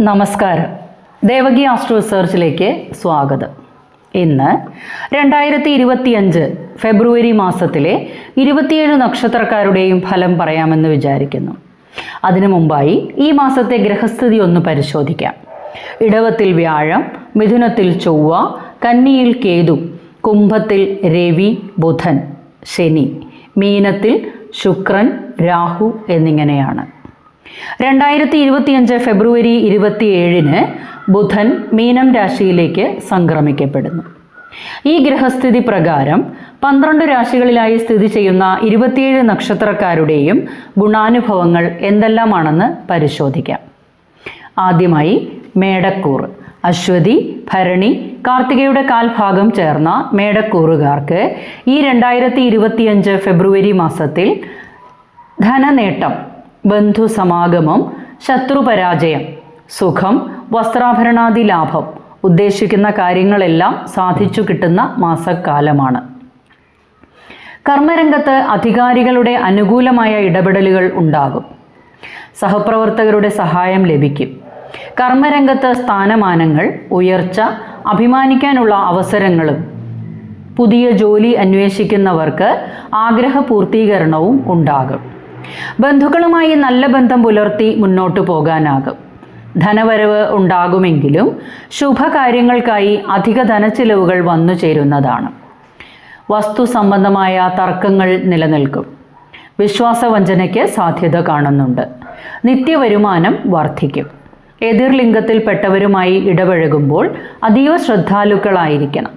നമസ്കാരം. ദേവകി ആസ്ട്രോ റിസർച്ചിലേക്ക് സ്വാഗതം. ഇന്ന് രണ്ടായിരത്തി ഇരുപത്തിയഞ്ച് ഫെബ്രുവരി മാസത്തിലെ ഇരുപത്തിയേഴ് നക്ഷത്രക്കാരുടെയും ഫലം പറയാമെന്ന് വിചാരിക്കുന്നു. അതിനു മുമ്പായി ഈ മാസത്തെ ഗ്രഹസ്ഥിതി ഒന്ന് പരിശോധിക്കാം. ഇടവത്തിൽ വ്യാഴം മിഥുനത്തിൽ ചൊവ്വ കന്നിയിൽ കേതു കുംഭത്തിൽ രവി ബുധൻ ശനി മീനത്തിൽ ശുക്രൻ രാഹു എന്നിങ്ങനെയാണ്. രണ്ടായിരത്തി ഇരുപത്തിയഞ്ച് ഫെബ്രുവരി ഇരുപത്തിയേഴിന് ബുധൻ മീനം രാശിയിലേക്ക് സംക്രമിക്കപ്പെടുന്നു. ഈ ഗ്രഹസ്ഥിതി പ്രകാരം പന്ത്രണ്ട് രാശികളിലായി സ്ഥിതി ചെയ്യുന്ന ഇരുപത്തിയേഴ് നക്ഷത്രക്കാരുടെയും ഗുണാനുഭവങ്ങൾ എന്തെല്ലാമാണെന്ന് പരിശോധിക്കാം. ആദ്യമായി മേടക്കൂർ അശ്വതി ഭരണി കാർത്തികയുടെ കാൽഭാഗം ചേർന്ന മേടക്കൂറുകാർക്ക് ഈ രണ്ടായിരത്തി ഇരുപത്തിയഞ്ച് ഫെബ്രുവരി മാസത്തിൽ ധനനേട്ടം ബന്ധുസമാഗമം ശത്രുപരാജയം സുഖം വസ്ത്രാഭരണാദി ലാഭം ഉദ്ദേശിക്കുന്ന കാര്യങ്ങളെല്ലാം സാധിച്ചു കിട്ടുന്ന മാസക്കാലമാണ്. കർമ്മരംഗത്ത് അധികാരികളുടെ അനുകൂലമായ ഇടപെടലുകൾ ഉണ്ടാകും. സഹപ്രവർത്തകരുടെ സഹായം ലഭിക്കും. കർമ്മരംഗത്ത് സ്ഥാനമാനങ്ങൾ ഉയർച്ച അഭിമാനിക്കാനുള്ള അവസരങ്ങളും പുതിയ ജോലി അന്വേഷിക്കുന്നവർക്ക് ആഗ്രഹ പൂർത്തീകരണവും ഉണ്ടാകും. ബന്ധുക്കളുമായി നല്ല ബന്ധം പുലർത്തി മുന്നോട്ടു പോകാനാകും. ധനവരവ് ഉണ്ടാകുമെങ്കിലും ശുഭകാര്യങ്ങൾക്കായി അധിക ധനച്ചിലവുകൾ വന്നു ചേരുന്നതാണ്. വസ്തു സംബന്ധമായ തർക്കങ്ങൾ നിലനിൽക്കും. വിശ്വാസവഞ്ചനയ്ക്ക് സാധ്യത കാണുന്നുണ്ട്. നിത്യവരുമാനം വർദ്ധിക്കും. എതിർലിംഗത്തിൽപ്പെട്ടവരുമായി ഇടപഴകുമ്പോൾ അതീവ ശ്രദ്ധാലുക്കളായിരിക്കണം.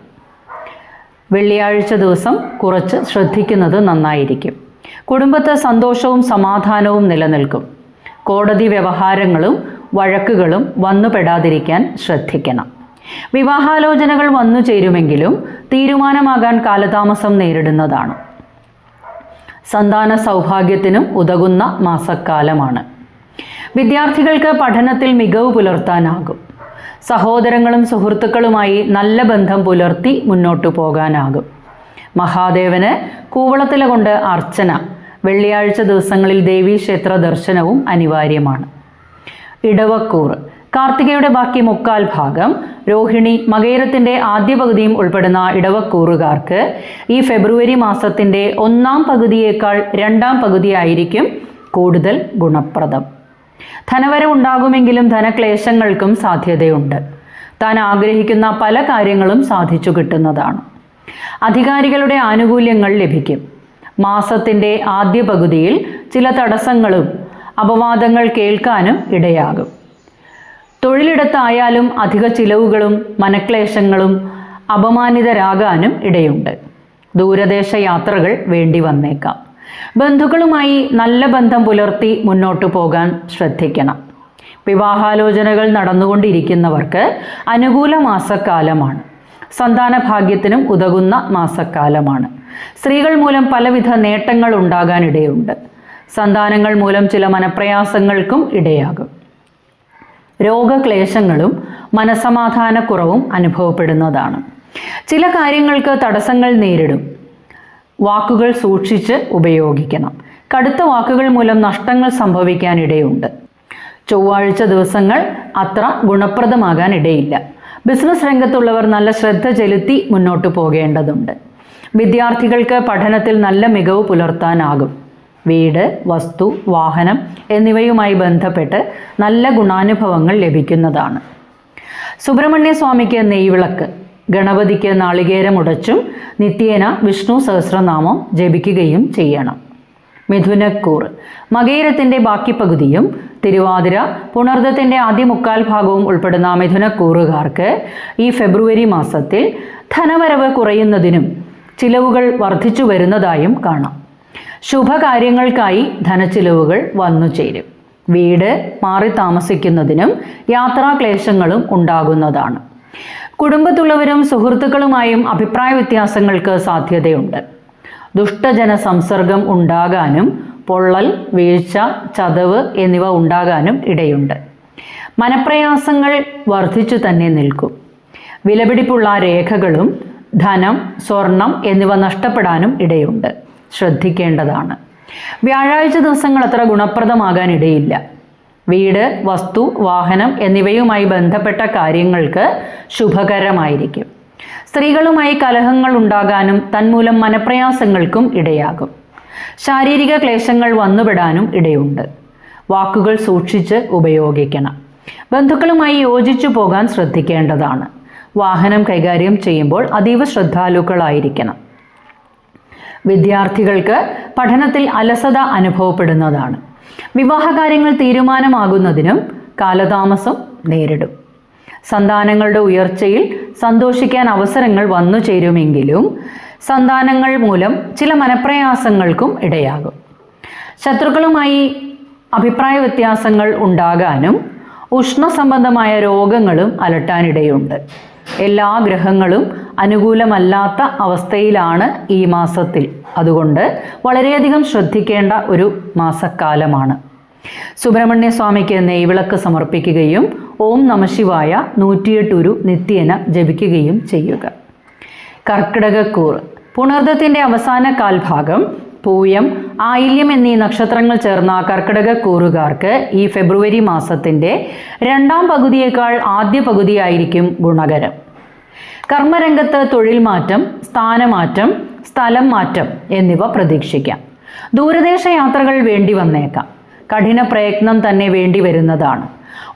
വെള്ളിയാഴ്ച ദിവസം കുറച്ച് ശ്രദ്ധിക്കുന്നത് നന്നായിരിക്കും. കുടുംബത്ത് സന്തോഷവും സമാധാനവും നിലനിൽക്കും. കോടതി വ്യവഹാരങ്ങളും വഴക്കുകളും വന്നുപെടാതിരിക്കാൻ ശ്രദ്ധിക്കണം. വിവാഹാലോചനകൾ വന്നു ചേരുമെങ്കിലും തീരുമാനമാകാൻ കാലതാമസം നേരിടുന്നതാണ്. സന്താന സൗഭാഗ്യത്തിനും ഉതകുന്ന മാസക്കാലമാണ്. വിദ്യാർത്ഥികൾക്ക് പഠനത്തിൽ മികവ് പുലർത്താനാകും. സഹോദരങ്ങളും സുഹൃത്തുക്കളുമായി നല്ല ബന്ധം പുലർത്തി മുന്നോട്ടു പോകാനാകും. മഹാദേവന് കൂവളത്തില കൊണ്ട് അർച്ചന. വെള്ളിയാഴ്ച ദിവസങ്ങളിൽ ദേവീക്ഷേത്ര ദർശനവും അനിവാര്യമാണ്. ഇടവക്കൂർ. കാർത്തികയുടെ ബാക്കി മുക്കാൽ ഭാഗം. രോഹിണി മകയിരത്തിന്റെ ആദ്യ പകുതിയും ഉൾപ്പെടുന്ന ഇടവക്കൂറുകാർക്ക് ഈ ഫെബ്രുവരി മാസത്തിന്റെ ഒന്നാം പകുതിയേക്കാൾ രണ്ടാം പകുതിയായിരിക്കും കൂടുതൽ ഗുണപ്രദം. ധനവരവുണ്ടാകുമെങ്കിലും ധനക്ലേശങ്ങൾക്കും സാധ്യതയുണ്ട്. താൻ ആഗ്രഹിക്കുന്ന പല കാര്യങ്ങളും സാധിച്ചു കിട്ടുന്നതാണ്. അധികാരികളുടെ ആനുകൂല്യങ്ങൾ ലഭിക്കും. മാസത്തിന്റെ ആദ്യ പകുതിയിൽ ചില തടസ്സങ്ങളും അപവാദങ്ങൾ കേൾക്കാനും ഇടയാകും. തൊഴിലിടത്തായാലും അധിക ചിലവുകളും മനക്ലേശങ്ങളും അപമാനിതരാകാനും ഇടയുണ്ട്. ദൂരദേശ യാത്രകൾ വേണ്ടി വന്നേക്കാം. ബന്ധുക്കളുമായി നല്ല ബന്ധം പുലർത്തി മുന്നോട്ടു പോകാൻ ശ്രദ്ധിക്കണം. വിവാഹാലോചനകൾ നടന്നുകൊണ്ടിരിക്കുന്നവർക്ക് അനുകൂല മാസക്കാലമാണ്. സന്താന ഭാഗ്യത്തിനും ഉതകുന്ന മാസക്കാലമാണ്. സ്ത്രീകൾ മൂലം പലവിധ നേട്ടങ്ങൾ ഉണ്ടാകാനിടയുണ്ട്. സന്താനങ്ങൾ മൂലം ചില മനപ്രയാസങ്ങൾക്കും ഇടയാകും. രോഗക്ലേശങ്ങളും മനസമാധാനക്കുറവും അനുഭവപ്പെടുന്നതാണ്. ചില കാര്യങ്ങൾക്ക് തടസ്സങ്ങൾ നേരിടും. വാക്കുകൾ സൂക്ഷിച്ച് ഉപയോഗിക്കണം. കടുത്ത വാക്കുകൾ മൂലം നഷ്ടങ്ങൾ സംഭവിക്കാനിടയുണ്ട്. ചൊവ്വാഴ്ച ദിവസങ്ങൾ അത്ര ഗുണപ്രദമാകാൻ ഇടയില്ല ബിസിനസ് രംഗത്തുള്ളവർ നല്ല ശ്രദ്ധ ചെലുത്തി മുന്നോട്ട് പോകേണ്ടതുണ്ട്. വിദ്യാർത്ഥികൾക്ക് പഠനത്തിൽ നല്ല മികവ് പുലർത്താനാകും. വീട് വസ്തു വാഹനം എന്നിവയുമായി ബന്ധപ്പെട്ട് നല്ല ഗുണാനുഭവങ്ങൾ ലഭിക്കുന്നതാണ്. സുബ്രഹ്മണ്യ സ്വാമിക്ക് നെയ്വിളക്ക് ഗണപതിക്ക് നാളികേരം ഉടച്ചും നിത്യേന വിഷ്ണു സഹസ്രനാമം ജപിക്കുകയും ചെയ്യണം. മിഥുനക്കൂർ മകേരത്തിന്റെ ബാക്കി പകുതിയും തിരുവാതിര പുണർദത്തിന്റെ ആദ്യ മുക്കാൽ ഭാഗവും ഉൾപ്പെടുന്ന മിഥുനക്കൂറുകാർക്ക് ഈ ഫെബ്രുവരി മാസത്തിൽ ധനവരവ് കുറയുന്നതിനും ചിലവുകൾ വർദ്ധിച്ചു വരുന്നതായും കാണാം. ശുഭകാര്യങ്ങൾക്കായി ധനച്ചിലവുകൾ വന്നു ചേരും. വീട് മാറി താമസിക്കുന്നതിനും യാത്രാക്ലേശങ്ങളും ഉണ്ടാകുന്നതാണ്. കുടുംബത്തുള്ളവരും സുഹൃത്തുക്കളുമായും അഭിപ്രായ വ്യത്യാസങ്ങൾക്ക് സാധ്യതയുണ്ട്. ദുഷ്ടജന സംസർഗം ഉണ്ടാകാനും പൊള്ളൽ വീഴ്ച ചതവ് എന്നിവ ഉണ്ടാകാനും ഇടയുണ്ട്. മനപ്രയാസങ്ങൾ വർദ്ധിച്ചു തന്നെ നിൽക്കും. വിലപിടിപ്പുള്ള രേഖകളും ധനം സ്വർണം എന്നിവ നഷ്ടപ്പെടാനും ഇടയുണ്ട്. ശ്രദ്ധിക്കേണ്ടതാണ്. വ്യാഴാഴ്ച ദിവസങ്ങൾ അത്ര ഗുണപ്രദമാകാൻ ഇടയില്ല വീട് വസ്തു വാഹനം എന്നിവയുമായി ബന്ധപ്പെട്ട കാര്യങ്ങൾക്ക് ശുഭകരമായിരിക്കും. സ്ത്രീകളുമായി കലഹങ്ങൾ ഉണ്ടാകാനും തന്മൂലം മനപ്രയാസങ്ങൾക്കും ഇടയാകും. ശാരീരിക ക്ലേശങ്ങൾ വന്നുപെടാനും ഇടയുണ്ട്. വാക്കുകൾ സൂക്ഷിച്ച് ഉപയോഗിക്കണം. ബന്ധുക്കളുമായി യോജിച്ചു പോകാൻ ശ്രദ്ധിക്കേണ്ടതാണ്. വാഹനം കൈകാര്യം ചെയ്യുമ്പോൾ അതീവ ശ്രദ്ധാലുക്കളായിരിക്കണം. വിദ്യാർത്ഥികൾക്ക് പഠനത്തിൽ അലസത അനുഭവപ്പെടുന്നതാണ്. വിവാഹകാര്യങ്ങൾ തീരുമാനമാകുന്നതിനും കാലതാമസം നേരിടും. സന്താനങ്ങളുടെ ഉയർച്ചയിൽ സന്തോഷിക്കാൻ അവസരങ്ങൾ വന്നു ചേരുമെങ്കിലും സന്താനങ്ങൾ മൂലം ചില മനപ്രയാസങ്ങൾക്കും ഇടയാകും. ശത്രുക്കളുമായി അഭിപ്രായ വ്യത്യാസങ്ങൾ ഉണ്ടാകാനും ഉഷ്ണസംബന്ധമായ രോഗങ്ങളും അലട്ടാനിടയുണ്ട്. എല്ലാ ഗ്രഹങ്ങളും അനുകൂലമല്ലാത്ത അവസ്ഥയിലാണ് ഈ മാസത്തിൽ. അതുകൊണ്ട് വളരെയധികം ശ്രദ്ധിക്കേണ്ട ഒരു മാസക്കാലമാണ്. സുബ്രഹ്മണ്യ സ്വാമിക്ക് നെയ്വിളക്ക് സമർപ്പിക്കുകയും ഓം നമശിവായ നൂറ്റിയെട്ടൊരു നിത്യേന ജപിക്കുകയും ചെയ്യുക. കർക്കിടകക്കൂർ പുണർദത്തിന്റെ അവസാന കാൽഭാഗം പൂയം ആയില്യം എന്നീ നക്ഷത്രങ്ങൾ ചേർന്ന കർക്കിടക കൂറുകാർക്ക് ഈ ഫെബ്രുവരി മാസത്തിന്റെ രണ്ടാം പകുതിയേക്കാൾ ആദ്യ പകുതിയായിരിക്കും ഗുണകരം. കർമ്മരംഗത്ത് തൊഴിൽ മാറ്റം സ്ഥാനമാറ്റം സ്ഥലം മാറ്റം എന്നിവ പ്രതീക്ഷിക്കാം. ദൂരദേശ യാത്രകൾ വേണ്ടി വന്നേക്കാം. കഠിന പ്രയത്നം തന്നെ വേണ്ടി വരുന്നതാണ്.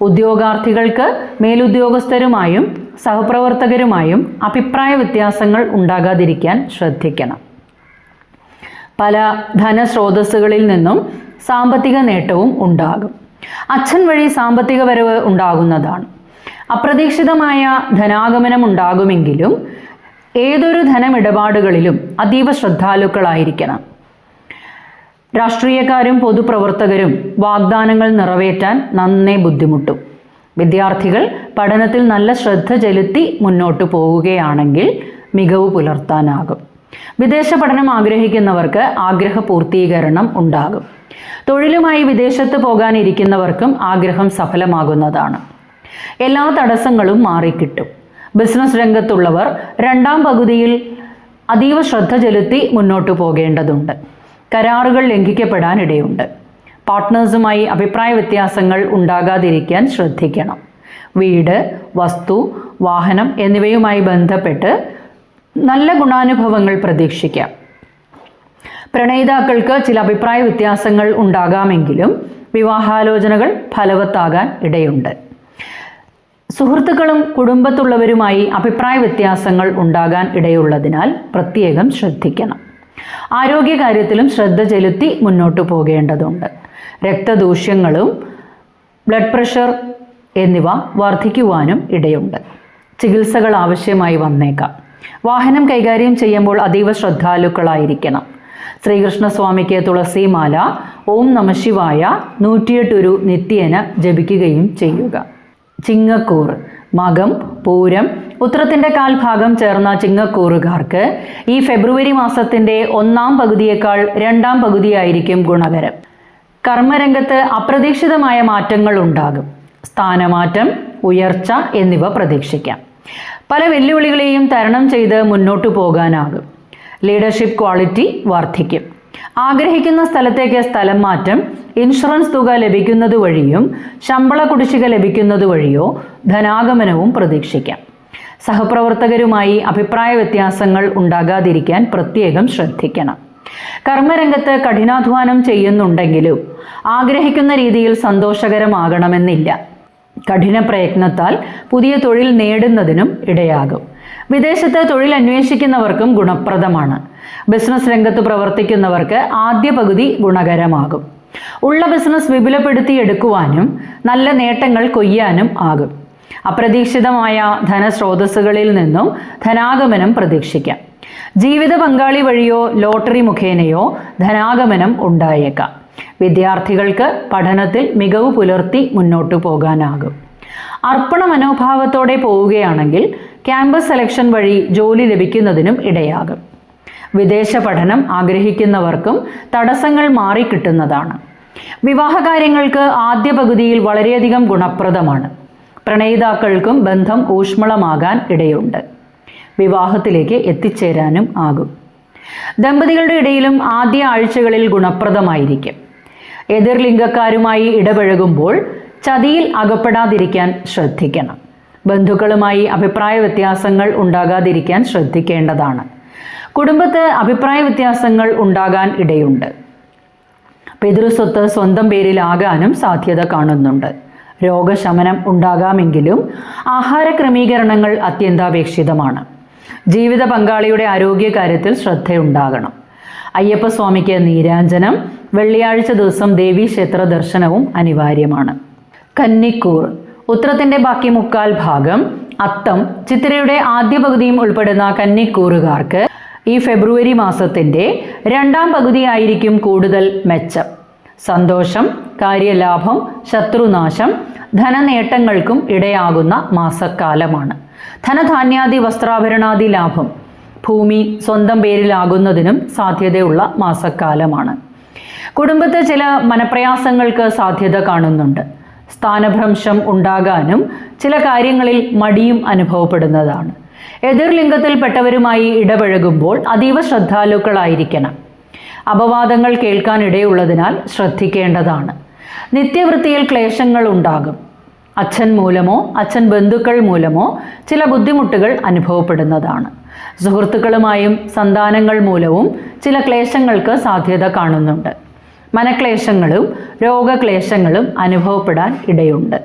ഉദ്യോഗാർത്ഥികൾക്ക് മേലുദ്യോഗസ്ഥരുമായും സഹപ്രവർത്തകരുമായും അഭിപ്രായ വ്യത്യാസങ്ങൾ ഉണ്ടാകാതിരിക്കാൻ ശ്രദ്ധിക്കണം. പല ധനസ്രോതസ്സുകളിൽ നിന്നും സാമ്പത്തിക നേട്ടവും ഉണ്ടാകും. അച്ഛൻ വഴി സാമ്പത്തിക വരവ് ഉണ്ടാകുന്നതാണ്. അപ്രതീക്ഷിതമായ ധനാഗമനം ഉണ്ടാകുമെങ്കിലും ഏതൊരു ധനമിടപാടുകളിലും അതീവ ശ്രദ്ധാലുക്കളായിരിക്കണം. രാഷ്ട്രീയക്കാരും പൊതുപ്രവർത്തകരും വാഗ്ദാനങ്ങൾ നിറവേറ്റാൻ നന്നേ ബുദ്ധിമുട്ടും. വിദ്യാർത്ഥികൾ പഠനത്തിൽ നല്ല ശ്രദ്ധ ചെലുത്തി മുന്നോട്ട് പോവുകയാണെങ്കിൽ മികവ് പുലർത്താനാകും. വിദേശ പഠനം ആഗ്രഹിക്കുന്നവർക്ക് ആഗ്രഹ പൂർത്തീകരണം ഉണ്ടാകും. തൊഴിലുമായി വിദേശത്ത് പോകാനിരിക്കുന്നവർക്കും ആഗ്രഹം സഫലമാകുന്നതാണ്. എല്ലാ തടസ്സങ്ങളും മാറിക്കിട്ടും. ബിസിനസ് രംഗത്തുള്ളവർ രണ്ടാം പകുതിയിൽ അതീവ ശ്രദ്ധ ചെലുത്തി മുന്നോട്ട് പോകേണ്ടതുണ്ട്. കരാറുകൾ ലംഘിക്കപ്പെടാൻ ഇടയുണ്ട് പാർട്ട്നേഴ്സുമായി അഭിപ്രായ വ്യത്യാസങ്ങൾ ഉണ്ടാകാതിരിക്കാൻ ശ്രദ്ധിക്കണം. വീട് വസ്തു വാഹനം എന്നിവയുമായി ബന്ധപ്പെട്ട് നല്ല ഗുണാനുഭവങ്ങൾ പ്രതീക്ഷിക്കാം. പ്രണയിതാക്കൾക്ക് ചില അഭിപ്രായ വ്യത്യാസങ്ങൾ ഉണ്ടാകാമെങ്കിലും വിവാഹാലോചനകൾ ഫലവത്താകാൻ ഇടയുണ്ട്. സുഹൃത്തുക്കളും കുടുംബത്തുള്ളവരുമായി അഭിപ്രായ വ്യത്യാസങ്ങൾ ഉണ്ടാകാൻ ഇടയുള്ളതിനാൽ പ്രത്യേകം ശ്രദ്ധിക്കണം. ആരോഗ്യകാര്യത്തിലും ശ്രദ്ധ ചെലുത്തി മുന്നോട്ടു പോകേണ്ടതുണ്ട്. രക്തദൂഷ്യങ്ങളും ബ്ലഡ് പ്രഷർ എന്നിവ വർദ്ധിക്കുവാനും ഇടയുണ്ട്. ചികിത്സകൾ ആവശ്യമായി വന്നേക്കാം. വാഹനം കൈകാര്യം ചെയ്യുമ്പോൾ അതീവ ശ്രദ്ധാലുക്കളായിരിക്കണം. ശ്രീകൃഷ്ണസ്വാമിക്ക് തുളസിമാല ഓം നമശിവായ നൂറ്റിയെട്ടൊരു നിത്യേന ജപിക്കുകയും ചെയ്യുക. ചിങ്ങക്കൂർ മകം പൂരം ഉത്രത്തിന്റെ കാൽഭാഗം ചേർന്ന ചിങ്ങക്കൂറുകാർക്ക് ഈ ഫെബ്രുവരി മാസത്തിന്റെ ഒന്നാം പകുതിയേക്കാൾ രണ്ടാം പകുതിയായിരിക്കും ഗുണകരം. കർമ്മരംഗത്ത് അപ്രതീക്ഷിതമായ മാറ്റങ്ങൾ ഉണ്ടാകും. സ്ഥാനമാറ്റം ഉയർച്ച എന്നിവ പ്രതീക്ഷിക്കാം. പല വെല്ലുവിളികളെയും തരണം ചെയ്ത് മുന്നോട്ടു പോകാനാകും. ലീഡർഷിപ്പ് ക്വാളിറ്റി വർദ്ധിക്കും. ആഗ്രഹിക്കുന്ന സ്ഥലത്തേക്ക് സ്ഥലം മാറ്റം ഇൻഷുറൻസ് തുക ലഭിക്കുന്നത് വഴിയും ശമ്പള കുടിശ്ശിക ലഭിക്കുന്നത് വഴിയോ ധനാഗമനവും പ്രതീക്ഷിക്കാം. സഹപ്രവർത്തകരുമായി അഭിപ്രായ വ്യത്യാസങ്ങൾ ഉണ്ടാകാതിരിക്കാൻ പ്രത്യേകം ശ്രദ്ധിക്കണം. കർമ്മരംഗത്ത് കഠിനാധ്വാനം ചെയ്യുന്നുണ്ടെങ്കിലും ആഗ്രഹിക്കുന്ന രീതിയിൽ സന്തോഷകരമാകണമെന്നില്ല. കഠിന പ്രയത്നത്താൽ പുതിയ തൊഴിൽ നേടുന്നതിനും ഇടയാകും. വിദേശത്ത് തൊഴിൽ അന്വേഷിക്കുന്നവർക്കും ഗുണപ്രദമാണ്. ബിസിനസ് രംഗത്ത് പ്രവർത്തിക്കുന്നവർക്ക് ആദ്യ പകുതി ഗുണകരമാകും. ഉള്ള ബിസിനസ് വിപുലപ്പെടുത്തിയെടുക്കുവാനും നല്ല നേട്ടങ്ങൾ കൊയ്യാനും ആകും. അപ്രതീക്ഷിതമായ ധനസ്രോതസ്സുകളിൽ നിന്നും ധനാഗമനം പ്രതീക്ഷിക്കാം. ജീവിത പങ്കാളി വഴിയോ ലോട്ടറി മുഖേനയോ ധനാഗമനം ഉണ്ടായേക്കാം. വിദ്യാർത്ഥികൾക്ക് പഠനത്തിൽ മികവ് പുലർത്തി മുന്നോട്ടു പോകാനാകും. അർപ്പണ മനോഭാവത്തോടെ പോവുകയാണെങ്കിൽ ക്യാമ്പസ് സെലക്ഷൻ വഴി ജോലി ലഭിക്കുന്നതിനും ഇടയാകും. വിദേശ പഠനം ആഗ്രഹിക്കുന്നവർക്കും തടസ്സങ്ങൾ മാറിക്കിട്ടുന്നതാണ്. വിവാഹകാര്യങ്ങൾക്ക് ആദ്യ പകുതിയിൽ വളരെയധികം ഗുണപ്രദമാണ്. പ്രണയിതാക്കൾക്കും ബന്ധം ഊഷ്മളമാകാൻ ഇടയുണ്ട്. വിവാഹത്തിലേക്ക് എത്തിച്ചേരാനും ആകും. ദമ്പതികളുടെ ഇടയിലും ആദ്യ ആഴ്ചകളിൽ ഗുണപ്രദമായിരിക്കും. എതിർലിംഗക്കാരുമായി ഇടപഴകുമ്പോൾ ചതിയിൽ അകപ്പെടാതിരിക്കാൻ ശ്രദ്ധിക്കണം. ബന്ധുക്കളുമായി അഭിപ്രായ വ്യത്യാസങ്ങൾ ഉണ്ടാകാതിരിക്കാൻ ശ്രദ്ധിക്കേണ്ടതാണ്. കുടുംബത്ത് അഭിപ്രായ വ്യത്യാസങ്ങൾ ഉണ്ടാകാൻ ഇടയുണ്ട്. പിതൃസ്വത്ത് സ്വന്തം പേരിലാകാനും സാധ്യത കാണുന്നുണ്ട്. രോഗശമനം ഉണ്ടാകാമെങ്കിലും ആഹാര ക്രമീകരണങ്ങൾ അത്യന്താപേക്ഷിതമാണ്. ജീവിത പങ്കാളിയുടെ ആരോഗ്യകാര്യത്തിൽ ശ്രദ്ധയുണ്ടാകണം. അയ്യപ്പസ്വാമിക്ക് നീരാഞ്ജനം വെള്ളിയാഴ്ച ദിവസം ദേവീക്ഷേത്ര ദർശനവും അനിവാര്യമാണ്. കന്നിക്കൂർ ഉത്രത്തിന്റെ ബാക്കി മുക്കാൽ ഭാഗം അത്തം ചിത്രയുടെ ആദ്യ പകുതിയും ഉൾപ്പെടുന്ന കന്നിക്കൂറുകാർക്ക് ഈ ഫെബ്രുവരി മാസത്തിന്റെ രണ്ടാം പകുതിയായിരിക്കും കൂടുതൽ മെച്ചം. സന്തോഷം കാര്യലാഭം ശത്രുനാശം ധനനേട്ടങ്ങൾക്കും ഇടയാകുന്ന മാസക്കാലമാണ്. ധനധാന്യാദി വസ്ത്രാഭരണാദി ലാഭം ഭൂമി സ്വന്തം പേരിലാകുന്നതിനും സാധ്യതയുള്ള മാസക്കാലമാണ്. കുടുംബത്തെ ചില മനപ്രയാസങ്ങൾക്ക് സാധ്യത കാണുന്നുണ്ട്. സ്ഥാനഭ്രംശം ഉണ്ടാകാനും ചില കാര്യങ്ങളിൽ മടിയും അനുഭവപ്പെടുന്നതാണ്. എതിർലിംഗത്തിൽപ്പെട്ടവരുമായി ഇടപഴകുമ്പോൾ അതീവ ശ്രദ്ധാലുക്കളായിരിക്കണം. അപവാദങ്ങൾ കേൾക്കാനിടയുള്ളതിനാൽ ശ്രദ്ധിക്കേണ്ടതാണ്. നിത്യവൃത്തിയിൽ ക്ലേശങ്ങൾ ഉണ്ടാകും അച്ഛൻ മൂലമോ അച്ഛൻ ബന്ധുക്കൾ മൂലമോ ചില ബുദ്ധിമുട്ടുകൾ അനുഭവപ്പെടുന്നതാണ്. സുഹൃത്തുക്കളുമായും സന്താനങ്ങൾ മൂലവും ചില ക്ലേശങ്ങൾക്ക് സാധ്യത കാണുന്നുണ്ട്. മനക്ലേശങ്ങളും രോഗക്ലേശങ്ങളും അനുഭവപ്പെടാൻ ഇടയുണ്ട്.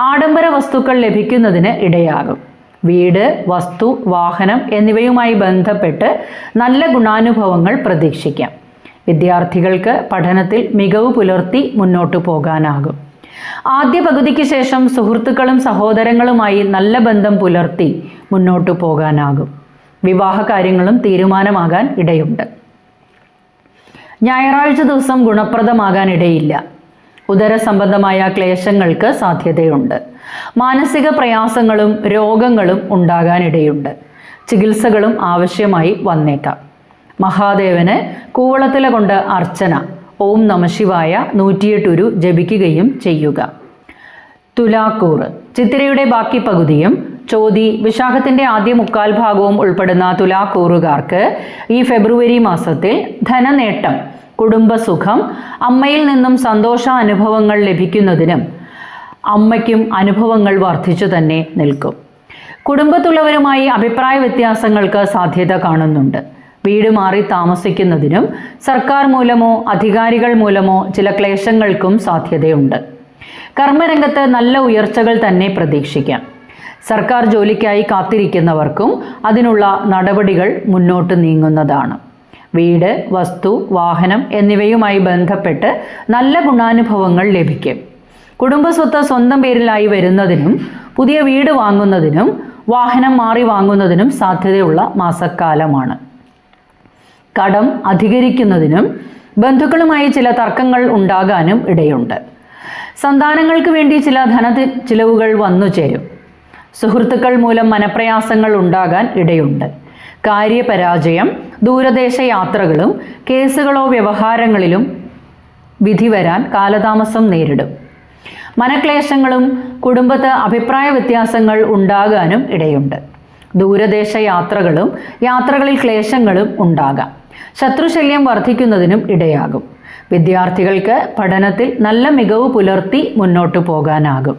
ആഡംബര വസ്തുക്കൾ ലഭിക്കുന്നതിന് ഇടയാകും. വീട് വസ്തു വാഹനം എന്നിവയുമായി ബന്ധപ്പെട്ട് നല്ല ഗുണാനുഭവങ്ങൾ പ്രതീക്ഷിക്കാം. വിദ്യാർത്ഥികൾക്ക് പഠനത്തിൽ മികവ് പുലർത്തി മുന്നോട്ടു പോകാനാകും. ആദ്യ പകുതിക്ക് ശേഷം സുഹൃത്തുക്കളും സഹോദരങ്ങളുമായി നല്ല ബന്ധം പുലർത്തി മുന്നോട്ടു പോകാനാകും. വിവാഹ കാര്യങ്ങളും തീരുമാനമാകാൻ ഇടയുണ്ട്. ഞായറാഴ്ച ദിവസം ഗുണപ്രദമാകാൻ ഇടയില്ല ഉദര സംബന്ധമായ ക്ലേശങ്ങൾക്ക് സാധ്യതയുണ്ട്. മാനസിക പ്രയാസങ്ങളും രോഗങ്ങളും ഉണ്ടാകാനിടയുണ്ട്. ചികിത്സകളും ആവശ്യമായി വന്നേക്കാം. മഹാദേവന് കൂവളത്തില കൊണ്ട് അർച്ചന. ഓം നമശിവായ നൂറ്റിയെട്ടുരു ജപിക്കുകയും ചെയ്യുക. തുലാക്കൂർ. ചിത്തിരയുടെ ബാക്കി പകുതിയും ചോതി വിശാഖത്തിന്റെ ആദ്യ മുക്കാൽ ഭാഗവും ഉൾപ്പെടുന്ന തുലാക്കൂറുകാർക്ക് ഈ ഫെബ്രുവരി മാസത്തിൽ ധനനേട്ടം കുടുംബസുഖം അമ്മയിൽ നിന്നും സന്തോഷ അനുഭവങ്ങൾ ലഭിക്കുന്നതിനും അമ്മയ്ക്കും അനുഭവങ്ങൾ വർദ്ധിച്ചു തന്നെ നിൽക്കും. കുടുംബത്തുള്ളവരുമായി അഭിപ്രായ വ്യത്യാസങ്ങൾക്ക് സാധ്യത കാണുന്നുണ്ട്. വീട് മാറി താമസിക്കുന്നതിനും സർക്കാർ മൂലമോ അധികാരികൾ മൂലമോ ചില ക്ലേശങ്ങൾക്കും സാധ്യതയുണ്ട്. കർമ്മരംഗത്ത് നല്ല ഉയർച്ചകൾ തന്നെ പ്രതീക്ഷിക്കാം. സർക്കാർ ജോലിക്കായി കാത്തിരിക്കുന്നവർക്കും അതിനുള്ള നടപടികൾ മുന്നോട്ട് നീങ്ങുന്നതാണ്. വീട് വസ്തു വാഹനം എന്നിവയുമായി ബന്ധപ്പെട്ട് നല്ല ഗുണാനുഭവങ്ങൾ ലഭിക്കും. കുടുംബസ്വത്ത് സ്വന്തം പേരിലായി വരുന്നതിനും പുതിയ വീട് വാങ്ങുന്നതിനും വാഹനം മാറി വാങ്ങുന്നതിനും സാധ്യതയുള്ള മാസക്കാലമാണ്. കടം അധികരിക്കുന്നതിനും ബന്ധുക്കളുമായി ചില തർക്കങ്ങൾ ഉണ്ടാകാനും ഇടയുണ്ട്. സന്താനങ്ങൾക്ക് വേണ്ടി ചില ധന ചിലവുകൾ വന്നു ചേരും. സുഹൃത്തുക്കൾ മൂലം മനപ്രയാസങ്ങൾ ഉണ്ടാകാൻ ഇടയുണ്ട്. കാര്യപരാജയം ദൂരദേശ യാത്രകളും കേസുകളോ വ്യവഹാരങ്ങളിലും വിധി വരാൻ കാലതാമസം നേരിടും. മനക്ലേശങ്ങളും കുടുംബത്ത് അഭിപ്രായ വ്യത്യാസങ്ങൾ ഉണ്ടാകാനും ഇടയുണ്ട്. ദൂരദേശ യാത്രകളും യാത്രകളിൽ ക്ലേശങ്ങളും ഉണ്ടാകാം. ശത്രുശല്യം വർദ്ധിക്കുന്നതിനും ഇടയാകും. വിദ്യാർത്ഥികൾക്ക് പഠനത്തിൽ നല്ല മികവ് പുലർത്തി മുന്നോട്ടു പോകാനാകും.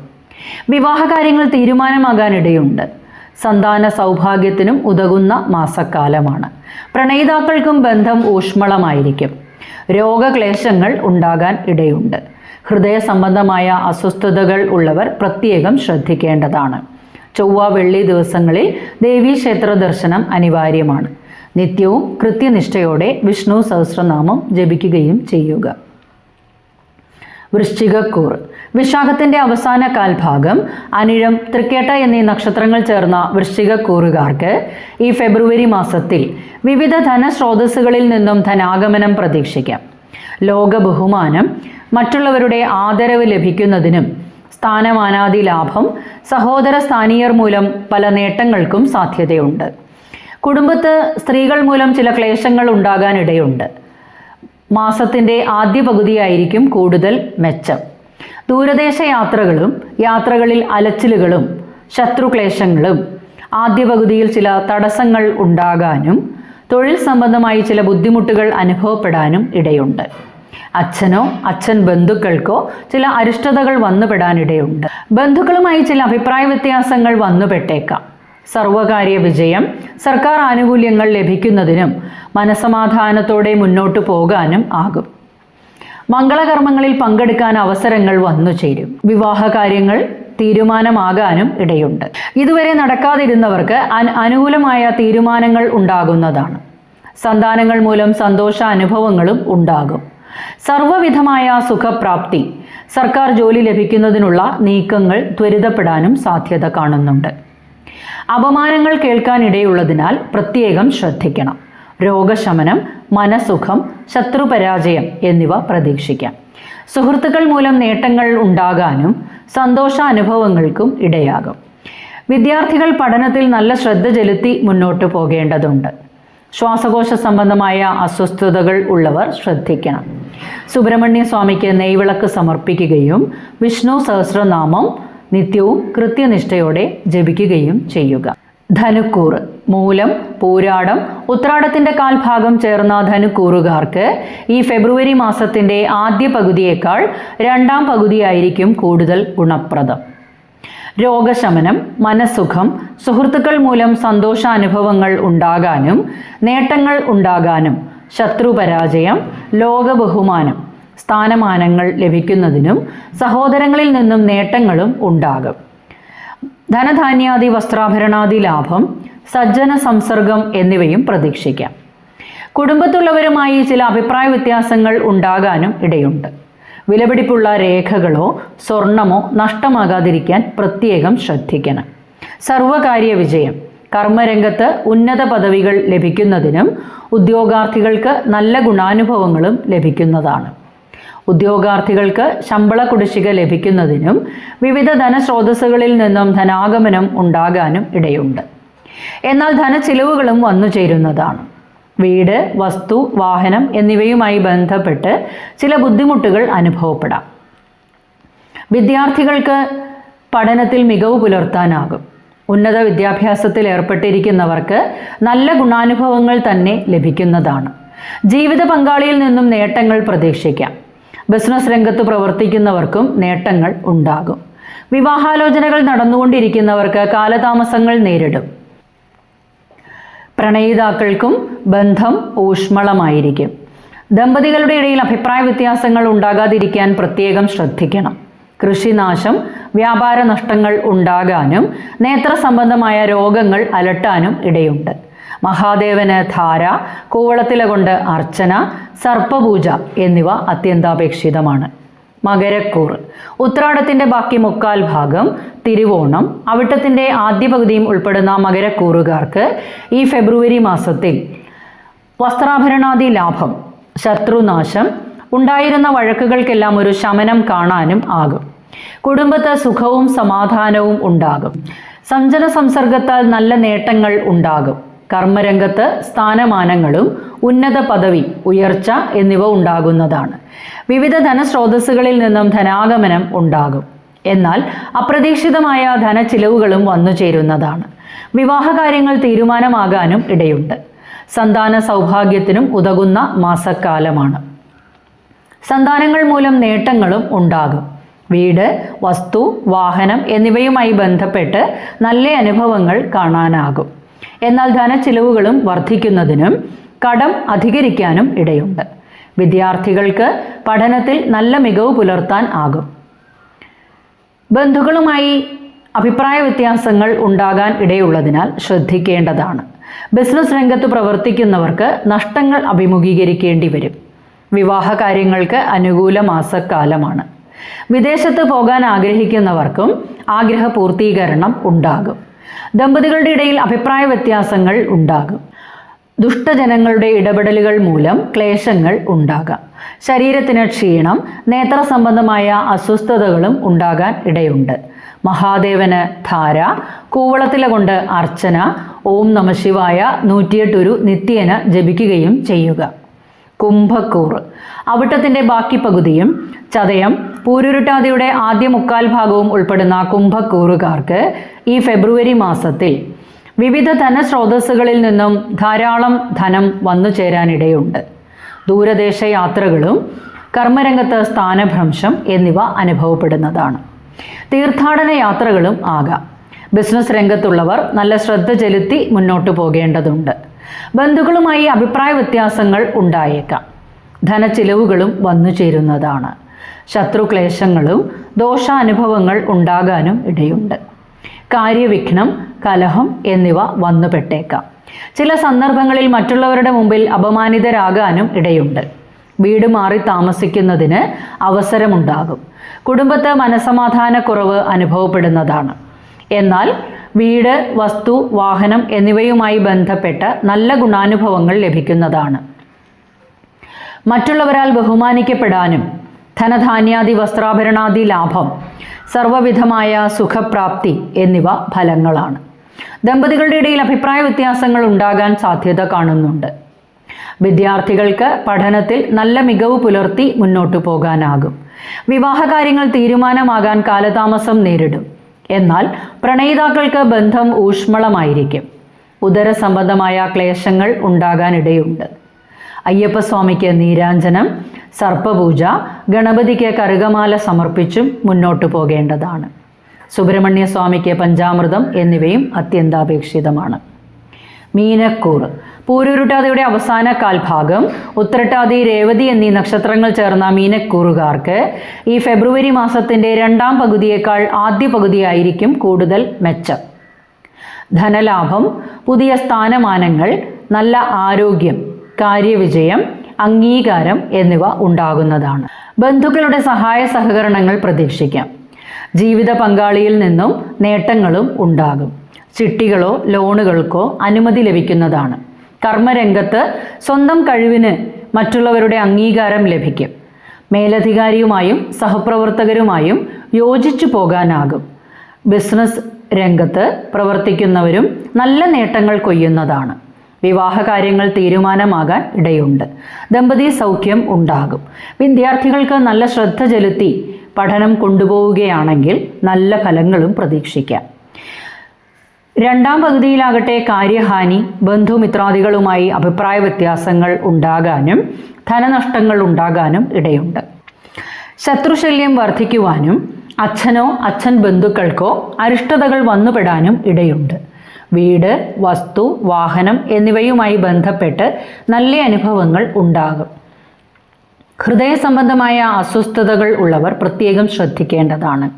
വിവാഹകാര്യങ്ങൾ തീരുമാനമാകാനിടയുണ്ട്. സന്താന സൗഭാഗ്യത്തിനും ഉതകുന്ന മാസക്കാലമാണ്. പ്രണയിതാക്കൾക്കും ബന്ധം ഊഷ്മളമായിരിക്കും. രോഗക്ലേശങ്ങൾ ഉണ്ടാകാൻ ഇടയുണ്ട്. ഹൃദയ സംബന്ധമായ അസ്വസ്ഥതകൾ ഉള്ളവർ പ്രത്യേകം ശ്രദ്ധിക്കേണ്ടതാണ്. ചൊവ്വ വെള്ളി ദിവസങ്ങളിൽ ദേവീക്ഷേത്ര ദർശനം അനിവാര്യമാണ്. നിത്യവും കൃത്യനിഷ്ഠയോടെ വിഷ്ണു സഹസ്രനാമം ജപിക്കുകയും ചെയ്യുക. വൃശ്ചികക്കൂർ. വിശാഖത്തിന്റെ അവസാന കാൽഭാഗം അനിഴം തൃക്കേട്ട എന്നീ നക്ഷത്രങ്ങൾ ചേർന്ന വൃശ്ചികക്കൂറുകാർക്ക് ഈ ഫെബ്രുവരി മാസത്തിൽ വിവിധ ധനസ്രോതസ്സുകളിൽ നിന്നും ധനാഗമനം പ്രതീക്ഷിക്കാം. ലോക ബഹുമാനം മറ്റുള്ളവരുടെ ആദരവ് ലഭിക്കുന്നതിനും സ്ഥാനമാനാദി ലാഭം സഹോദര സ്ഥാനീയർ മൂലം പല നേട്ടങ്ങൾക്കും സാധ്യതയുണ്ട്. കുടുംബത്ത് സ്ത്രീകൾ മൂലം ചില ക്ലേശങ്ങൾ ഉണ്ടാകാനിടയുണ്ട്. മാസത്തിന്റെ ആദ്യ പകുതിയായിരിക്കും കൂടുതൽ മെച്ചം. ദൂരദേശ യാത്രകളും യാത്രകളിൽ അലച്ചിലുകളും ശത്രുക്ലേശങ്ങളും ആദ്യ പകുതിയിൽ ചില തടസ്സങ്ങൾ ഉണ്ടാകാനും തൊഴിൽ സംബന്ധമായി ചില ബുദ്ധിമുട്ടുകൾ അനുഭവപ്പെടാനും ഇടയുണ്ട്. അച്ഛനോ അച്ഛൻ ബന്ധുക്കൾക്കോ ചില അരിഷ്ടതകൾ വന്നുപെടാനിടയുണ്ട്. ബന്ധുക്കളുമായി ചില അഭിപ്രായ വ്യത്യാസങ്ങൾ വന്നുപെട്ടേക്കാം. സർവകാര്യ വിജയം സർക്കാർ ആനുകൂല്യങ്ങൾ ലഭിക്കുന്നതിനും മനസമാധാനത്തോടെ മുന്നോട്ടു പോകാനും ആകും. മംഗളകർമ്മങ്ങളിൽ പങ്കെടുക്കാൻ അവസരങ്ങൾ വന്നു ചേരും. വിവാഹ കാര്യങ്ങൾ തീരുമാനമാകാനും ഇടയുണ്ട്. ഇതുവരെ നടക്കാതിരുന്നവർക്ക് അന- അനുകൂലമായ തീരുമാനങ്ങൾ ഉണ്ടാകുന്നതാണ്. സന്താനങ്ങൾ മൂലം സന്തോഷ അനുഭവങ്ങളും ഉണ്ടാകും. സർവവിധമായ സുഖപ്രാപ്തി സർക്കാർ ജോലി ലഭിക്കുന്നതിനുള്ള നീക്കങ്ങൾ ത്വരിതപ്പെടാനും സാധ്യത കാണുന്നുണ്ട്. അപമാനങ്ങൾ കേൾക്കാനിടയുള്ളതിനാൽ പ്രത്യേകം ശ്രദ്ധിക്കണം. രോഗശമനം മനസുഖം ശത്രുപരാജയം എന്നിവ പ്രതീക്ഷിക്കാം. സുഹൃത്തുക്കൾ മൂലം നേട്ടങ്ങൾ ഉണ്ടാകാനും സന്തോഷാനുഭവങ്ങൾക്കും ഇടയാകും. വിദ്യാർത്ഥികൾ പഠനത്തിൽ നല്ല ശ്രദ്ധ ചെലുത്തി മുന്നോട്ട് പോകേണ്ടതുണ്ട്. ശ്വാസകോശ സംബന്ധമായ അസ്വസ്ഥതകൾ ഉള്ളവർ ശ്രദ്ധിക്കണം. സുബ്രഹ്മണ്യ സ്വാമിക്ക് നെയ്വിളക്ക് സമർപ്പിക്കുകയും വിഷ്ണു സഹസ്രനാമം നിത്യവും കൃത്യനിഷ്ഠയോടെ ജപിക്കുകയും ചെയ്യുക. ധനുക്കൂറ് മൂലം പൂരാടം ഉത്രാടത്തിന്റെ കാൽഭാഗം ചേർന്ന ധനുക്കൂറുകാർക്ക് ഈ ഫെബ്രുവരി മാസത്തിന്റെ ആദ്യ പകുതിയേക്കാൾ രണ്ടാം പകുതിയായിരിക്കും കൂടുതൽ ഗുണപ്രദം. രോഗശമനം മനസ്സുഖം സുഹൃത്തുക്കൾ മൂലം സന്തോഷാനുഭവങ്ങൾ ഉണ്ടാകാനും നേട്ടങ്ങൾ ഉണ്ടാകാനും ശത്രുപരാജയം ലോകബഹുമാനം സ്ഥാനമാനങ്ങൾ ലഭിക്കുന്നതിനും സഹോദരങ്ങളിൽ നിന്നും നേട്ടങ്ങളും ഉണ്ടാകും. ധനധാന്യാദി വസ്ത്രാഭരണാദി ലാഭം സജ്ജന സംസർഗം എന്നിവയും പ്രതീക്ഷിക്കാം. കുടുംബത്തുള്ളവരുമായി ചില അഭിപ്രായ വ്യത്യാസങ്ങൾ ഉണ്ടാകാനും ഇടയുണ്ട്. വിലപിടിപ്പുള്ള രേഖകളോ സ്വർണമോ നഷ്ടമാകാതിരിക്കാൻ പ്രത്യേകം ശ്രദ്ധിക്കണം. സർവകാര്യ വിജയം കർമ്മരംഗത്ത് ഉന്നത പദവികൾ ലഭിക്കുന്നതിനും ഉദ്യോഗാർത്ഥികൾക്ക് നല്ല ഗുണാനുഭവങ്ങളും ലഭിക്കുന്നതാണ്. ഉദ്യോഗാർത്ഥികൾക്ക് ശമ്പള കുടിശ്ശിക ലഭിക്കുന്നതിനും വിവിധ ധനസ്രോതസ്സുകളിൽ നിന്നും ധനാഗമനം ഉണ്ടാകാനും ഇടയുണ്ട്. എന്നാൽ ധനച്ചിലവുകളും വന്നു ചേരുന്നതാണ്. വീട് വസ്തു വാഹനം എന്നിവയുമായി ബന്ധപ്പെട്ട് ചില ബുദ്ധിമുട്ടുകൾ അനുഭവപ്പെടാം. വിദ്യാർത്ഥികൾക്ക് പഠനത്തിൽ മികവ് പുലർത്താനാകും. ഉന്നത വിദ്യാഭ്യാസത്തിൽ ഏർപ്പെട്ടിരിക്കുന്നവർക്ക് നല്ല ഗുണാനുഭവങ്ങൾ തന്നെ ലഭിക്കുന്നതാണ്. ജീവിത പങ്കാളിയിൽ നിന്നും നേട്ടങ്ങൾ പ്രതീക്ഷിക്കാം. ബിസിനസ് രംഗത്ത് പ്രവർത്തിക്കുന്നവർക്കും നേട്ടങ്ങൾ ഉണ്ടാകും. വിവാഹാലോചനകൾ നടന്നുകൊണ്ടിരിക്കുന്നവർക്ക് കാലതാമസങ്ങൾ നേരിടും. പ്രണയിതാക്കൾക്കും ബന്ധം ഊഷ്മളമായിരിക്കും. ദമ്പതികളുടെ ഇടയിൽ അഭിപ്രായ വ്യത്യാസങ്ങൾ ഉണ്ടാകാതിരിക്കാൻ പ്രത്യേകം ശ്രദ്ധിക്കണം. കൃഷിനാശം വ്യാപാര നഷ്ടങ്ങൾ ഉണ്ടാകാനും നേത്ര സംബന്ധമായ രോഗങ്ങൾ അലട്ടാനും ഇടയുണ്ട്. മഹാദേവന് ധാര കൂവളത്തില കൊണ്ട് അർച്ചന സർപ്പപൂജ എന്നിവ അത്യന്താപേക്ഷിതമാണ്. മകരക്കൂറ് ഉത്രാടത്തിന്റെ ബാക്കി മുക്കാൽ ഭാഗം തിരുവോണം. അവിട്ടത്തിന്റെ ആദ്യ പകുതിയും ഉൾപ്പെടുന്ന മകരക്കൂറുകാർക്ക് ഈ ഫെബ്രുവരി മാസത്തിൽ വസ്ത്രാഭരണാദി ലാഭം ശത്രുനാശം ഉണ്ടായിരുന്ന വഴക്കുകൾക്കെല്ലാം ഒരു ശമനം കാണാനും ആകും. കുടുംബത്ത് സുഖവും സമാധാനവും ഉണ്ടാകും. സഞ്ചന സംസർഗത്താൽ നല്ല നേട്ടങ്ങൾ ഉണ്ടാകും. കർമ്മരംഗത്ത് സ്ഥാനമാനങ്ങളും ഉന്നത പദവി ഉയർച്ച എന്നിവ ഉണ്ടാകുന്നതാണ്. വിവിധ ധനസ്രോതസ്സുകളിൽ നിന്നും ധനാഗമനം ഉണ്ടാകും. എന്നാൽ അപ്രതീക്ഷിതമായ ധനച്ചിലവുകളും വന്നു ചേരുന്നതാണ്. വിവാഹകാര്യങ്ങൾ തീരുമാനമാകാനും ഇടയുണ്ട്. സന്താന സൗഭാഗ്യത്തിനും ഉതകുന്ന മാസക്കാലമാണ്. സന്താനങ്ങൾ മൂലം നേട്ടങ്ങളും ഉണ്ടാകും. വീട് വസ്തു വാഹനം എന്നിവയുമായി ബന്ധപ്പെട്ട് നല്ല അനുഭവങ്ങൾ കാണാനാകും. എന്നാൽ ധനച്ചിലവുകളും വർദ്ധിക്കുന്നതിനും കടം അധികരിക്കാനും ഇടയുണ്ട്. വിദ്യാർത്ഥികൾക്ക് പഠനത്തിൽ നല്ല മികവ് പുലർത്താൻ ആകും. ബന്ധുക്കളുമായി അഭിപ്രായ വ്യത്യാസങ്ങൾ ഉണ്ടാകാൻ ഇടയുള്ളതിനാൽ ശ്രദ്ധിക്കേണ്ടതാണ്. ബിസിനസ് രംഗത്ത് പ്രവർത്തിക്കുന്നവർക്ക് നഷ്ടങ്ങൾ അഭിമുഖീകരിക്കേണ്ടി വരും. വിവാഹ കാര്യങ്ങൾക്ക് അനുകൂല മാസക്കാലമാണ്. വിദേശത്ത് പോകാൻ ആഗ്രഹിക്കുന്നവർക്കും ആഗ്രഹ പൂർത്തീകരണം ഉണ്ടാകും. ദമ്പതികളുടെ ഇടയിൽ അഭിപ്രായ വ്യത്യാസങ്ങൾ ഉണ്ടാകും. ദുഷ്ടജനങ്ങളുടെ ഇടപെടലുകൾ മൂലം ക്ലേശങ്ങൾ ഉണ്ടാകാം. ശരീരത്തിന് ക്ഷീണം നേത്ര സംബന്ധമായ അസ്വസ്ഥതകളും ഉണ്ടാകാൻ ഇടയുണ്ട്. മഹാദേവന് ധാര കൂവളത്തില കൊണ്ട് അർച്ചന ഓം നമശിവായ നൂറ്റിയെട്ടൊരു നിത്യേന ജപിക്കുകയും ചെയ്യുക. കുംഭക്കൂറ് അവിട്ടത്തിന്റെ ബാക്കി പകുതിയും ചതയം പൂരുരുട്ടാതിയുടെ ആദ്യ മുക്കാൽ ഭാഗവും ഉൾപ്പെടുന്ന കുംഭക്കൂറുകാർക്ക് ഈ ഫെബ്രുവരി മാസത്തിൽ വിവിധ ധനസ്രോതസ്സുകളിൽ നിന്നും ധാരാളം ധനം വന്നു ചേരാനിടയുണ്ട്. ദൂരദേശ യാത്രകളും കർമ്മരംഗത്ത് സ്ഥാനഭ്രംശം എന്നിവ അനുഭവപ്പെടുന്നതാണ്. തീർത്ഥാടന യാത്രകളും ആകാം. ബിസിനസ് രംഗത്തുള്ളവർ നല്ല ശ്രദ്ധ ചെലുത്തി മുന്നോട്ട് പോകേണ്ടതുണ്ട്. ബന്ധുക്കളുമായി അഭിപ്രായ വ്യത്യാസങ്ങൾ ഉണ്ടായേക്കാം. ധനച്ചിലവുകളും വന്നു ചേരുന്നതാണ്. ശത്രുക്ലേശങ്ങളും ദോഷാനുഭവങ്ങൾ ഉണ്ടാകാനും ഇടയുണ്ട്. കാര്യവിഘ്നം കലഹം എന്നിവ വന്നുപെട്ടേക്കാം ചില സന്ദർഭങ്ങളിൽ മറ്റുള്ളവരുടെ മുമ്പിൽ അപമാനിതരാകാനും ഇടയുണ്ട്. വീട് മാറി താമസിക്കുന്നതിന് അവസരമുണ്ടാകും. കുടുംബത്ത് മനസമാധാനക്കുറവ് അനുഭവപ്പെടുന്നതാണ്. എന്നാൽ വീട് വസ്തു വാഹനം എന്നിവയുമായി ബന്ധപ്പെട്ട് നല്ല ഗുണാനുഭവങ്ങൾ ലഭിക്കുന്നതാണ്. മറ്റുള്ളവരാൽ ബഹുമാനിക്കപ്പെടാനും ധനധാന്യാദി വസ്ത്രാഭരണാദി ലാഭം സർവവിധമായ സുഖപ്രാപ്തി എന്നിവ ഫലങ്ങളാണ്. ദമ്പതികളുടെ ഇടയിൽ അഭിപ്രായ വ്യത്യാസങ്ങൾ ഉണ്ടാകാൻ സാധ്യത കാണുന്നുണ്ട്. വിദ്യാർത്ഥികൾക്ക് പഠനത്തിൽ നല്ല മികവ് പുലർത്തി മുന്നോട്ടു പോകാനാകും. വിവാഹകാര്യങ്ങൾ തീരുമാനമാകാൻ കാലതാമസം നേരിടും. എന്നാൽ പ്രണയിതാക്കൾക്ക് ബന്ധം ഊഷ്മളമായിരിക്കും. ഉദര സംബന്ധമായ ക്ലേശങ്ങൾ ഉണ്ടാകാനിടയുണ്ട്. അയ്യപ്പസ്വാമിക്ക് നീരാഞ്ജനം സർപ്പപൂജ ഗണപതിക്ക് കറുകമാല സമർപ്പിച്ചും മുന്നോട്ടു പോകേണ്ടതാണ്. സുബ്രഹ്മണ്യ സ്വാമിക്ക് പഞ്ചാമൃതം എന്നിവയും അത്യന്താപേക്ഷിതമാണ്. മീനക്കൂറ് പൂരുരുട്ടാതിയുടെ അവസാന കാൽഭാഗം ഉത്തരട്ടാതി രേവതി എന്നീ നക്ഷത്രങ്ങൾ ചേർന്ന മീനക്കൂറുകാർക്ക് ഈ ഫെബ്രുവരി മാസത്തിന്റെ രണ്ടാം പകുതിയേക്കാൾ ആദ്യ പകുതിയായിരിക്കും കൂടുതൽ മെച്ചം. ധനലാഭം പുതിയ സ്ഥാനമാനങ്ങൾ നല്ല ആരോഗ്യം കാര്യവിജയം അംഗീകാരം എന്നിവ ഉണ്ടാകുന്നതാണ്. ബന്ധുക്കളുടെ സഹായ സഹകരണങ്ങൾ പ്രതീക്ഷിക്കാം. ജീവിത പങ്കാളിയിൽ നിന്നും നേട്ടങ്ങളും ഉണ്ടാകും. ചിട്ടികളോ ലോണുകൾക്കോ അനുമതി ലഭിക്കുന്നതാണ്. കർമ്മരംഗത്ത് സ്വന്തം കഴിവിന് മറ്റുള്ളവരുടെ അംഗീകാരം ലഭിക്കും. മേലധികാരിയുമായും സഹപ്രവർത്തകരുമായും യോജിച്ചു പോകാനാകും. ബിസിനസ് രംഗത്ത് പ്രവർത്തിക്കുന്നവരും നല്ല നേട്ടങ്ങൾ കൊയ്യുന്നതാണ്. വിവാഹ കാര്യങ്ങൾ തീരുമാനമാകാൻ ഇടയുണ്ട്. ദമ്പതി സൗഖ്യം ഉണ്ടാകും. വിദ്യാർത്ഥികൾക്ക് നല്ല ശ്രദ്ധ ചെലുത്തി പഠനം കൊണ്ടുപോവുകയാണെങ്കിൽ നല്ല ഫലങ്ങളും പ്രതീക്ഷിക്കാം. രണ്ടാം പകുതിയിലാകട്ടെ കാര്യഹാനി ബന്ധുമിത്രാദികളുമായി അഭിപ്രായ വ്യത്യാസങ്ങൾ ഉണ്ടാകാനും ധനനഷ്ടങ്ങൾ ഉണ്ടാകാനും ഇടയുണ്ട്. ശത്രുശല്യം വർദ്ധിക്കുവാനും അച്ഛനോ അച്ഛൻ ബന്ധുക്കൾക്കോ അരിഷ്ടതകൾ വന്നുപെടാനും ഇടയുണ്ട്. വീട് വസ്തു വാഹനം എന്നിവയുമായി ബന്ധപ്പെട്ട് നല്ല അനുഭവങ്ങൾ ഉണ്ടാകും. ഹൃദയ സംബന്ധമായ അസ്വസ്ഥതകൾ ഉള്ളവർ പ്രത്യേകം ശ്രദ്ധിക്കേണ്ടതാണ്.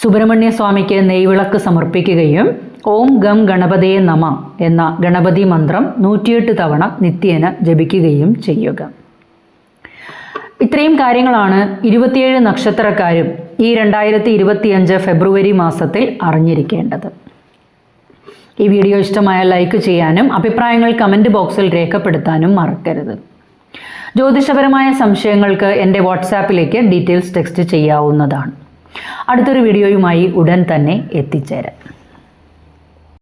സുബ്രഹ്മണ്യ സ്വാമിക്ക് നെയ്വിളക്ക് സമർപ്പിക്കുകയും ഓം ഗം ഗണപതയെ നമ എന്ന ഗണപതി മന്ത്രം നൂറ്റിയെട്ട് തവണ നിത്യേന ജപിക്കുകയും ചെയ്യുക. ഇത്രയും കാര്യങ്ങളാണ് ഇരുപത്തിയേഴ് നക്ഷത്രക്കാരും ഈ രണ്ടായിരത്തി ഇരുപത്തിയഞ്ച് ഫെബ്രുവരി മാസത്തിൽ അറിഞ്ഞിരിക്കേണ്ടത്. ഈ വീഡിയോ ഇഷ്ടമായ ലൈക്ക് ചെയ്യാനും അഭിപ്രായങ്ങൾ കമന്റ് ബോക്സിൽ രേഖപ്പെടുത്താനും മറക്കരുത്. ജ്യോതിഷപരമായ സംശയങ്ങൾക്ക് എന്റെ വാട്സാപ്പിലേക്ക് ഡീറ്റെയിൽസ് ടെക്സ്റ്റ് ചെയ്യാവുന്നതാണ്. അടുത്തൊരു വീഡിയോയുമായി ഉടൻ തന്നെ എത്തിച്ചേരാം.